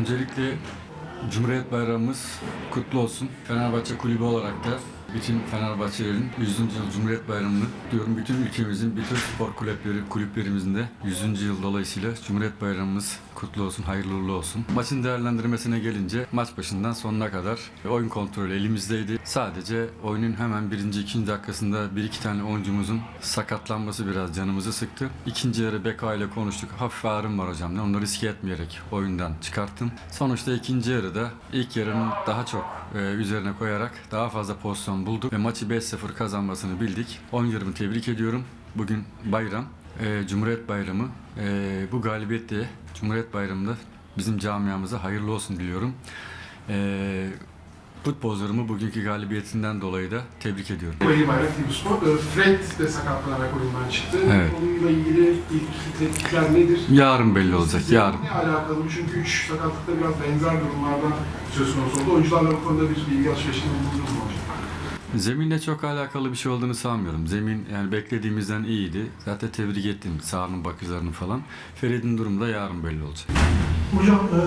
Öncelikle Cumhuriyet Bayramımız kutlu olsun. Fenerbahçe Kulübü olarak da bütün Fenerbahçelerin 100. yıl Cumhuriyet Bayramı'nı diyorum bütün ülkemizin, bütün spor kulüpleri, kulüplerimizin de 100. yıl dolayısıyla Cumhuriyet Bayramımız kutlu olsun, hayırlı uğurlu olsun. Maçın değerlendirmesine gelince maç başından sonuna kadar oyun kontrolü elimizdeydi. Sadece oyunun hemen birinci, ikinci dakikasında bir iki tane oyuncumuzun sakatlanması biraz canımızı sıktı. İkinci yarı Beka ile konuştuk. Hafif ağrım var hocam. Onu riske etmeyerek oyundan çıkarttım. Sonuçta ikinci yarıda ilk yarının daha çok e, üzerine koyarak daha fazla pozisyon bulduk ve maçı 5-0 kazanmasını bildik. Oyuncularımı tebrik ediyorum. Bugün bayram. e, Cumhuriyet Bayramı. E, bu galibiyetle Cumhuriyet Bayramı'nda bizim camiamıza hayırlı olsun diliyorum. E, futbolcularımı bugünkü galibiyetinden dolayı da tebrik ediyorum. Bayır Bayrak Tribüspor. Ee, Fred de sakatlanarak oyundan çıktı. Evet. Onunla ilgili ilk tetkikler nedir? Yarın belli olacak. Sizce Yarın. Ne alakalı? Çünkü üç sakatlıkta biraz benzer durumlardan söz konusu oldu. Oyuncularla bu konuda bir bilgi alışverişinde bulundunuz mu? Zeminle çok alakalı bir şey olduğunu sanmıyorum. Zemin yani beklediğimizden iyiydi. Zaten tebrik ettim sahanın bakıcılarını falan. Ferit'in durumu da yarın belli olacak. Hocam e,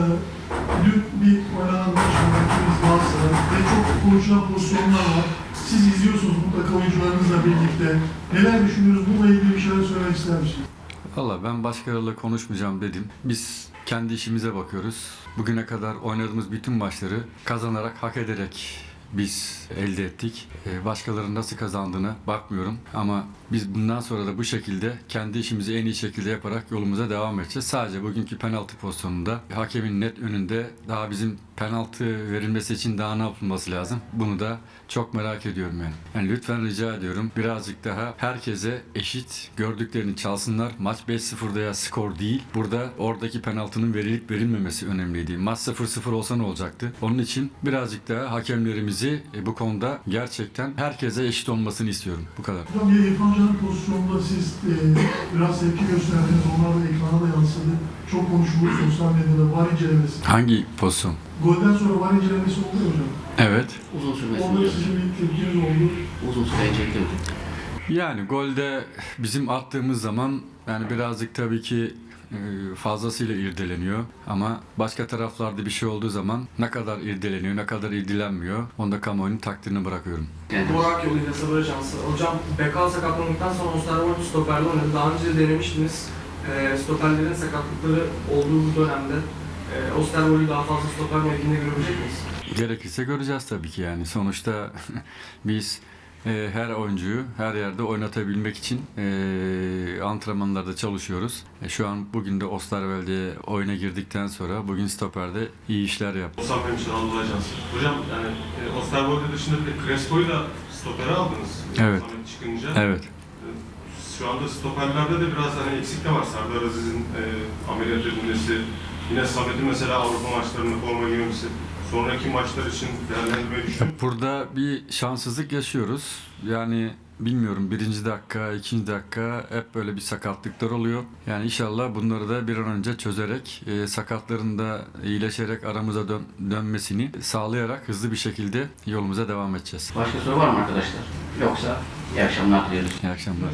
dün bir oynanan maç yönetimiz varsa ve çok konuşulan pozisyonlar var. Siz izliyorsunuz mutlaka oyuncularınızla birlikte. Neler düşünüyoruz? Bununla ilgili bir şeyler söylemek ister misiniz? Valla ben başkalarıyla konuşmayacağım dedim. Biz kendi işimize bakıyoruz. Bugüne kadar oynadığımız bütün maçları kazanarak, hak ederek biz elde ettik. Ee, Başkalarının nasıl kazandığına bakmıyorum. Ama biz bundan sonra da bu şekilde kendi işimizi en iyi şekilde yaparak yolumuza devam edeceğiz. Sadece bugünkü penaltı pozisyonunda hakemin net önünde daha bizim penaltı verilmesi için daha ne yapılması lazım? Bunu da çok merak ediyorum yani. Yani lütfen rica ediyorum birazcık daha herkese eşit gördüklerini çalsınlar. Maç 5-0 veya skor değil. Burada oradaki penaltının verilip verilmemesi önemliydi. Maç 0-0 olsa ne olacaktı? Onun için birazcık daha hakemlerimizi e, bu konuda gerçekten herkese eşit olmasını istiyorum. Bu kadar. Hocam bir İrfan Can'ın pozisyonunda siz e, biraz tepki gösterdiniz. Onlar da ekrana da yansıdı. Çok konuşuldu sosyal medyada var incelemesi. Hangi pozisyon? Golden sonra var incelemesi oldu hocam. Evet. Uzun sürmesi lazım. sizin bir tepkiniz oldu. Uzun sürecek değil. Yani golde bizim attığımız zaman yani birazcık tabii ki fazlasıyla irdeleniyor ama başka taraflarda bir şey olduğu zaman ne kadar irdeleniyor, ne kadar irdelenmiyor onu da kamuoyunun takdirini bırakıyorum. Burak yoluyla sabır şansı. Hocam Bekal sakatlandıktan sonra Osterwolde stoperle oynadı. Daha önce de denemiştiniz. E, stoperlerin sakatlıkları olduğu bu dönemde e, Osterwolde'yi daha fazla stoper mevkinde görebilecek miyiz? Gerekirse göreceğiz tabii ki yani. Sonuçta biz e, her oyuncuyu her yerde oynatabilmek için e, antrenmanlarda çalışıyoruz. E, şu an bugün de Osterwelde'ye oyuna girdikten sonra bugün stoperde iyi işler yaptı. Musab Hemşire Anadolu Ajansı. Hocam yani e, Osterwolde dışında bir de Crespo'yu da stopere aldınız. Evet. Samet çıkınca. Evet. Şu anda stoperlerde de biraz hani eksik de var. Serdar Aziz'in e, ameliyat edilmesi. Yine Samet'in mesela Avrupa maçlarında forma giymesi. Sonraki maçlar için değerlendirmeyi düşünüyor Burada bir şanssızlık yaşıyoruz. Yani bilmiyorum birinci dakika, ikinci dakika hep böyle bir sakatlıklar oluyor. Yani inşallah bunları da bir an önce çözerek, e, sakatların da iyileşerek aramıza dön- dönmesini sağlayarak hızlı bir şekilde yolumuza devam edeceğiz. Başka soru var mı arkadaşlar? Yoksa iyi akşamlar diliyoruz. İyi akşamlar.